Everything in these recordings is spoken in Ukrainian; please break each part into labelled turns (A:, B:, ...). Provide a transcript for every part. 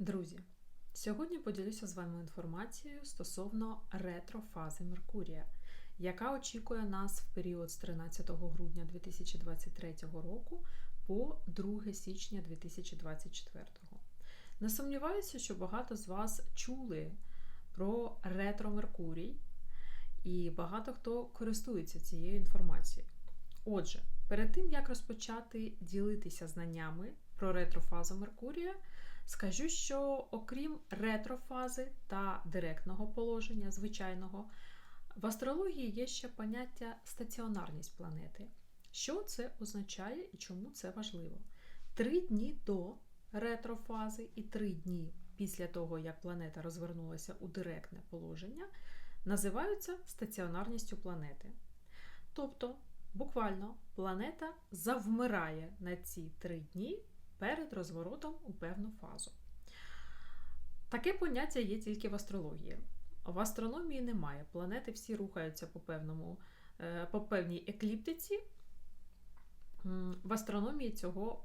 A: Друзі, сьогодні поділюся з вами інформацією стосовно ретрофази Меркурія, яка очікує нас в період з 13 грудня 2023 року по 2 січня 2024. Не сумніваюся, що багато з вас чули про ретро Меркурій, і багато хто користується цією інформацією. Отже, перед тим як розпочати ділитися знаннями про ретрофазу Меркурія. Скажу, що окрім ретрофази та директного положення, звичайного, в астрології є ще поняття стаціонарність планети. Що це означає і чому це важливо? Три дні до ретрофази і три дні після того, як планета розвернулася у директне положення, називаються стаціонарністю планети. Тобто, буквально планета завмирає на ці три дні перед розворотом у певну фазу. Таке поняття є тільки в астрології. В астрономії немає. Планети всі рухаються по певному, е, по певній екліптиці. В астрономії цього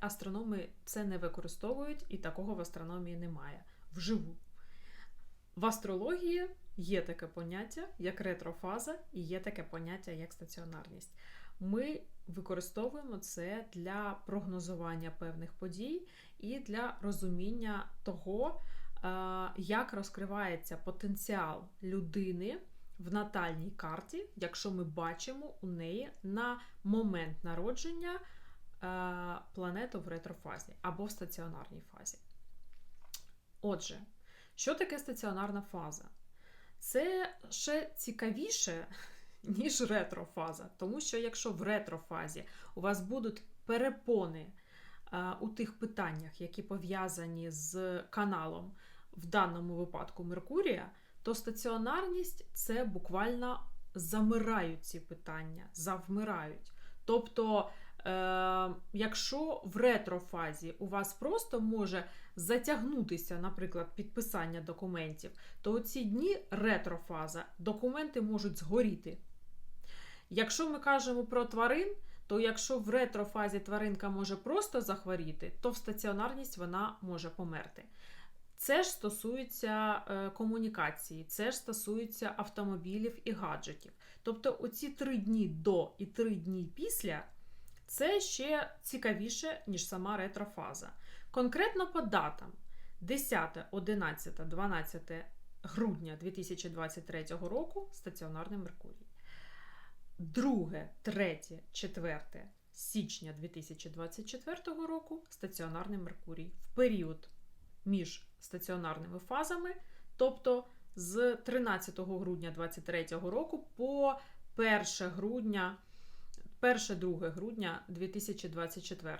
A: астрономи це не використовують, і такого в астрономії немає. Вживу. В астрології є таке поняття, як ретрофаза, і є таке поняття, як стаціонарність. Ми використовуємо це для прогнозування певних подій і для розуміння того, е, як розкривається потенціал людини в натальній карті, якщо ми бачимо у неї на момент народження е, планету в ретрофазі або в стаціонарній фазі. Отже, що таке стаціонарна фаза? Це ще цікавіше, ніж ретрофаза. Тому що якщо в ретрофазі у вас будуть перепони а, у тих питаннях, які пов'язані з каналом, в даному випадку Меркурія, то стаціонарність це буквально замирають ці питання, завмирають. Тобто, е, якщо в ретрофазі у вас просто може затягнутися, наприклад, підписання документів, то у ці дні ретрофаза документи можуть згоріти. Якщо ми кажемо про тварин, то якщо в ретрофазі тваринка може просто захворіти, то в стаціонарність вона може померти. Це ж стосується е, комунікації, це ж стосується автомобілів і гаджетів. Тобто, оці три дні до і три дні після це ще цікавіше, ніж сама ретрофаза. Конкретно по датам 10, 11, 12 грудня 2023 року стаціонарний Меркурій. 2, 3, 4 січня 2024 року стаціонарний Меркурій в період між стаціонарними фазами, тобто з 13 грудня 2023 року по 1 грудня 1-2 грудня 2024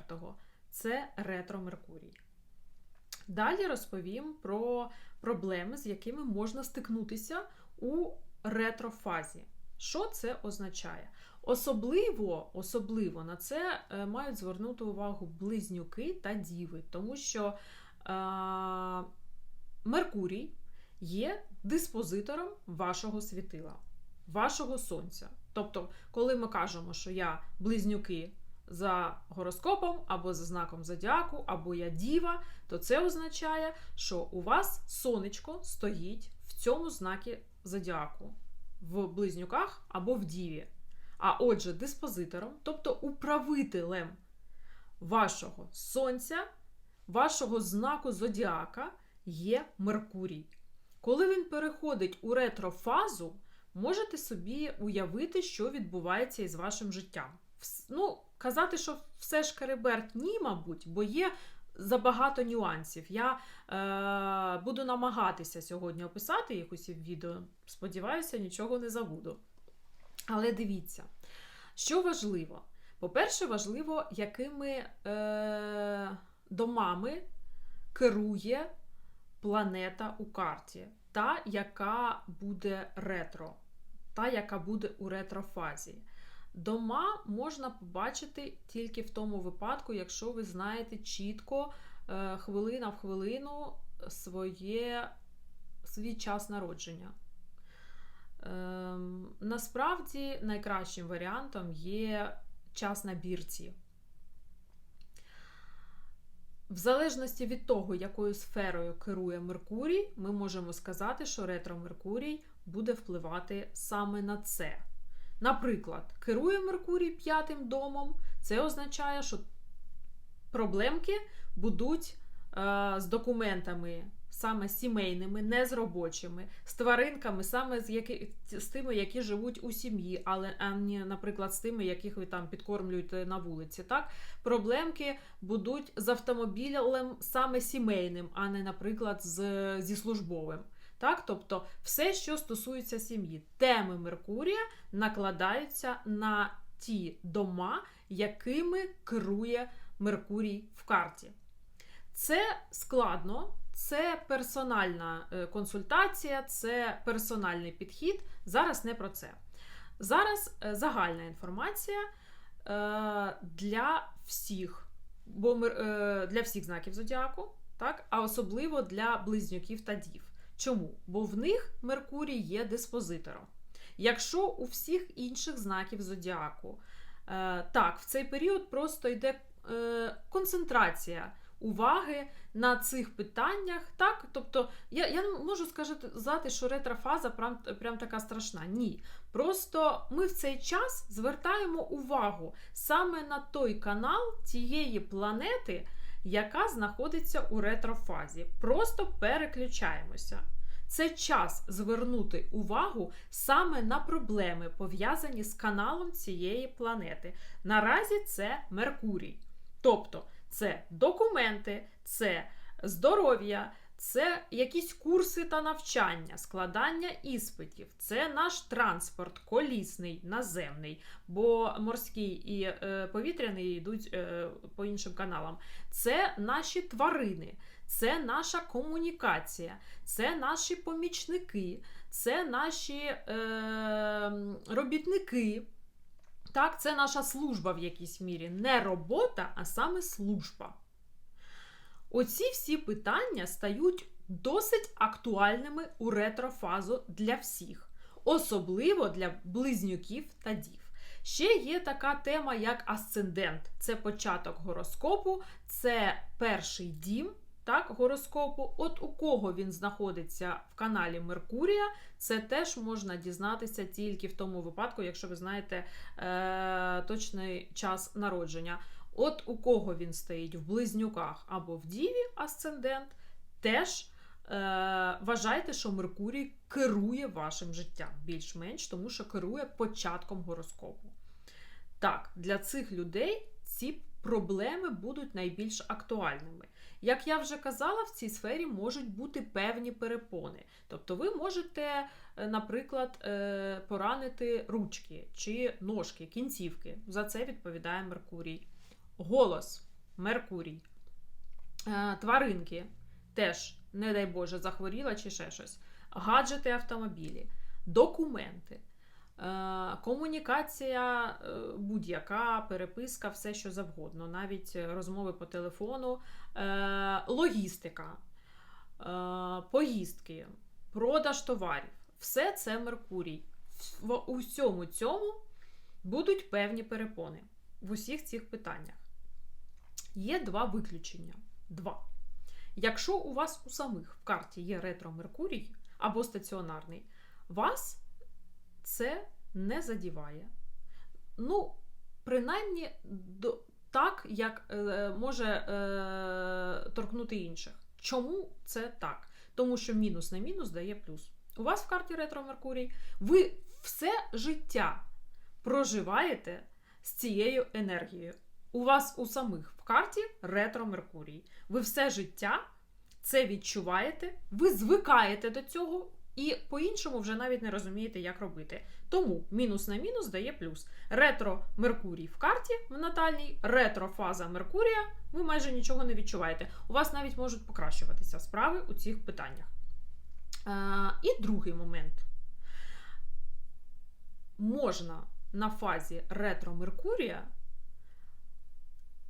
A: це ретро Меркурій. Далі розповім про проблеми, з якими можна стикнутися у ретрофазі. Що це означає? Особливо особливо на це е, мають звернути увагу близнюки та діви, тому що е, Меркурій є диспозитором вашого світила, вашого сонця. Тобто, коли ми кажемо, що я близнюки за гороскопом, або за знаком зодіаку, або я діва, то це означає, що у вас сонечко стоїть в цьому знакі зодіаку в близнюках або в діві. А отже, диспозитором, тобто управителем вашого сонця, вашого знаку зодіака є Меркурій. Коли він переходить у ретрофазу, можете собі уявити, що відбувається із вашим життям. Ну, Казати, що все ж Кереберт, ні, мабуть, бо є забагато нюансів. Я е, буду намагатися сьогодні описати їх усі в відео. Сподіваюся, нічого не забуду. Але дивіться, що важливо. По-перше, важливо, якими е, домами керує планета у карті, та, яка буде ретро, та, яка буде у ретрофазі. Дома можна побачити тільки в тому випадку, якщо ви знаєте чітко е, хвилина в хвилину своє, свій час народження. Ем, насправді, найкращим варіантом є час на бірці. В залежності від того, якою сферою керує Меркурій, ми можемо сказати, що ретро Меркурій буде впливати саме на це. Наприклад, керує Меркурій п'ятим домом, це означає, що проблемки будуть е, з документами саме сімейними, не з робочими, з тваринками, саме з, які, з тими, які живуть у сім'ї, але а не, наприклад, з тими, яких ви там підкормлюєте на вулиці. Так? Проблемки будуть з автомобілем саме сімейним, а не, наприклад, з, зі службовим. Так? Тобто все, що стосується сім'ї, теми Меркурія накладаються на ті дома, якими керує Меркурій в карті. Це складно, це персональна е, консультація, це персональний підхід. Зараз не про це. Зараз е, загальна інформація е, для всіх, бо для всіх знаків зодіаку, так? а особливо для близнюків та дів. Чому? Бо в них Меркурій є диспозитором. Якщо у всіх інших знаків зодіаку, так, в цей період просто йде концентрація уваги на цих питаннях. Так? Тобто, я я не можу сказати, що ретрофаза прям, прям така страшна. Ні. Просто ми в цей час звертаємо увагу саме на той канал тієї планети, яка знаходиться у ретрофазі. Просто переключаємося. Це час звернути увагу саме на проблеми, пов'язані з каналом цієї планети. Наразі це Меркурій. Тобто це документи, це здоров'я, це якісь курси та навчання, складання іспитів, це наш транспорт, колісний, наземний, бо морський і е, повітряний йдуть е, по іншим каналам. Це наші тварини, це наша комунікація, це наші помічники, це наші е, робітники. Так, це наша служба в якійсь мірі. Не робота, а саме служба. Оці всі питання стають досить актуальними у ретрофазу для всіх, особливо для близнюків та дів. Ще є така тема, як асцендент. Це початок гороскопу, це перший дім так, гороскопу. От у кого він знаходиться в каналі Меркурія, це теж можна дізнатися тільки в тому випадку, якщо ви знаєте е, точний час народження. От у кого він стоїть в близнюках або в Діві асцендент, теж е, вважайте, що Меркурій керує вашим життям більш-менш, тому що керує початком гороскопу. Так, для цих людей ці проблеми будуть найбільш актуальними. Як я вже казала, в цій сфері можуть бути певні перепони. Тобто ви можете, е, наприклад, е, поранити ручки чи ножки, кінцівки. За це відповідає Меркурій. Голос Меркурій. Е, тваринки теж, не дай Боже, захворіла чи ще щось. Гаджети автомобілі, документи. Е, комунікація е, будь-яка, переписка, все що завгодно, навіть розмови по телефону, логістика, поїздки, продаж товарів все це Меркурій. В усьому цьому будуть певні перепони в усіх цих питаннях. Є два виключення. Два. Якщо у вас у самих в карті є ретро Меркурій або стаціонарний, вас це не задіває. Ну, принаймні, до, так, як е, може е, торкнути інших. Чому це так? Тому що мінус на мінус дає плюс. У вас в карті ретро Меркурій, ви все життя проживаєте з цією енергією. У вас у самих в карті ретро Меркурій. Ви все життя це відчуваєте, ви звикаєте до цього, і по-іншому вже навіть не розумієте, як робити. Тому мінус на мінус дає плюс. Ретро Меркурій в карті в натальній, ретро-фаза Меркурія, ви майже нічого не відчуваєте. У вас навіть можуть покращуватися справи у цих питаннях. А, і другий момент. Можна на фазі ретро Меркурія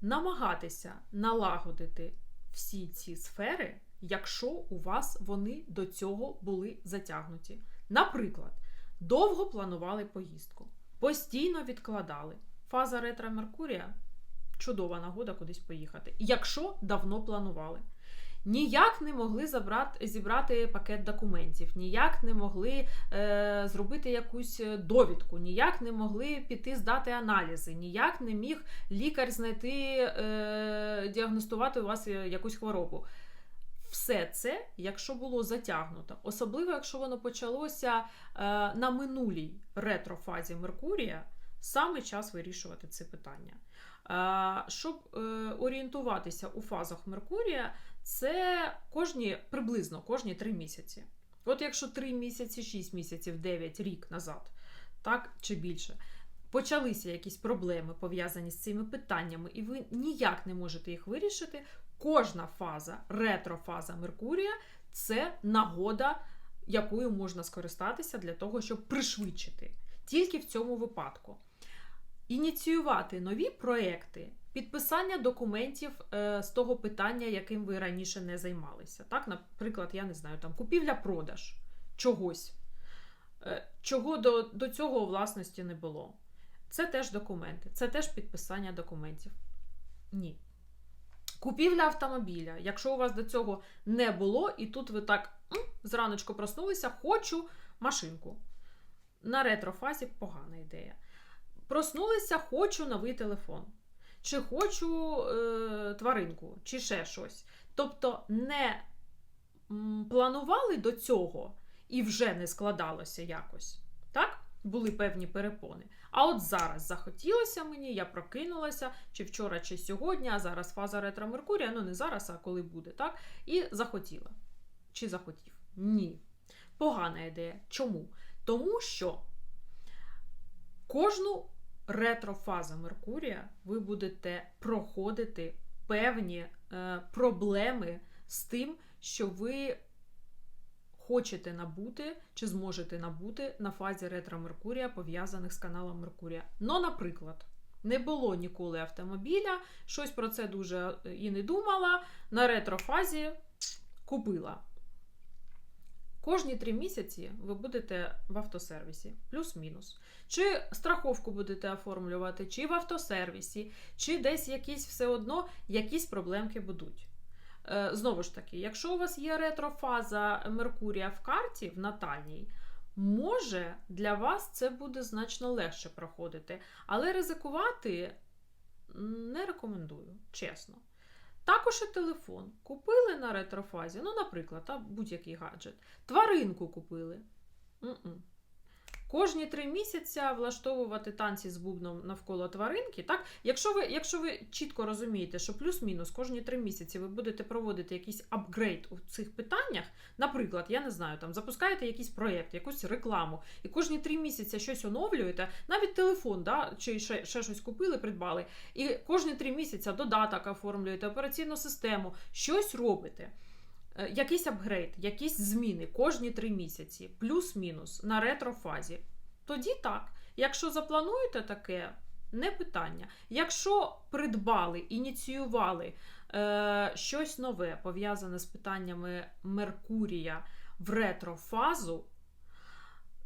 A: намагатися налагодити всі ці сфери якщо у вас вони до цього були затягнуті. Наприклад, довго планували поїздку, постійно відкладали. Фаза ретро Меркурія чудова нагода кудись поїхати. Якщо давно планували. Ніяк не могли забрати, зібрати пакет документів, ніяк не могли е, зробити якусь довідку, ніяк не могли піти здати аналізи, ніяк не міг лікар знайти, е, діагностувати у вас якусь хворобу. Все це, якщо було затягнуто, особливо якщо воно почалося е, на минулій ретрофазі Меркурія, саме час вирішувати це питання. Е, щоб е, орієнтуватися у фазах Меркурія, це кожні приблизно кожні 3 місяці. От якщо 3 місяці, 6 місяців, 9 рік назад, так чи більше, почалися якісь проблеми пов'язані з цими питаннями, і ви ніяк не можете їх вирішити. Кожна фаза, ретрофаза Меркурія це нагода, якою можна скористатися для того, щоб пришвидшити. Тільки в цьому випадку. Ініціювати нові проекти, підписання документів е, з того питання, яким ви раніше не займалися. Так, Наприклад, я не знаю, там купівля-продаж чогось, е, чого до, до цього власності не було. Це теж документи, це теж підписання документів. Ні. Купівля автомобіля. Якщо у вас до цього не було, і тут ви так зраночку проснулися, хочу машинку. На ретрофазі погана ідея. Проснулися, хочу новий телефон. Чи хочу е, тваринку, чи ще щось. Тобто не планували до цього і вже не складалося якось. Так? Були певні перепони. А от зараз захотілося мені, я прокинулася, чи вчора, чи сьогодні, а зараз фаза ретро Меркурія, ну не зараз, а коли буде, так? І захотіла. Чи захотів? Ні. Погана ідея. Чому? Тому що кожну ретрофазу Меркурія ви будете проходити певні е, проблеми з тим, що ви хочете набути чи зможете набути на фазі ретро Меркурія, пов'язаних з каналом Меркурія. Ну, наприклад, не було ніколи автомобіля, щось про це дуже і не думала. На ретрофазі купила. Кожні три місяці ви будете в автосервісі, плюс-мінус. Чи страховку будете оформлювати, чи в автосервісі, чи десь якісь все одно якісь проблемки будуть. Е, знову ж таки, якщо у вас є ретрофаза Меркурія в карті в натальній, може для вас це буде значно легше проходити. Але ризикувати не рекомендую, чесно. Також і телефон. Купили на ретрофазі, ну, наприклад, будь-який гаджет. Тваринку купили. М-м. Кожні три місяці влаштовувати танці з бубном навколо тваринки. Так? Якщо ви якщо ви чітко розумієте, що плюс-мінус кожні три місяці ви будете проводити якийсь апгрейд у цих питаннях, наприклад, я не знаю, там запускаєте якийсь проєкт, якусь рекламу, і кожні три місяці щось оновлюєте, навіть телефон, да, чи ще, ще щось купили, придбали, і кожні три місяці додаток оформлюєте, операційну систему, щось робите. Е, якийсь апгрейд, якісь зміни кожні три місяці, плюс-мінус на ретрофазі. Тоді так. Якщо заплануєте таке, не питання. Якщо придбали, ініціювали е, щось нове, пов'язане з питаннями Меркурія в ретрофазу,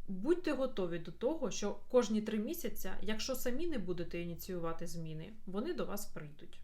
A: будьте готові до того, що кожні три місяці, якщо самі не будете ініціювати зміни, вони до вас прийдуть.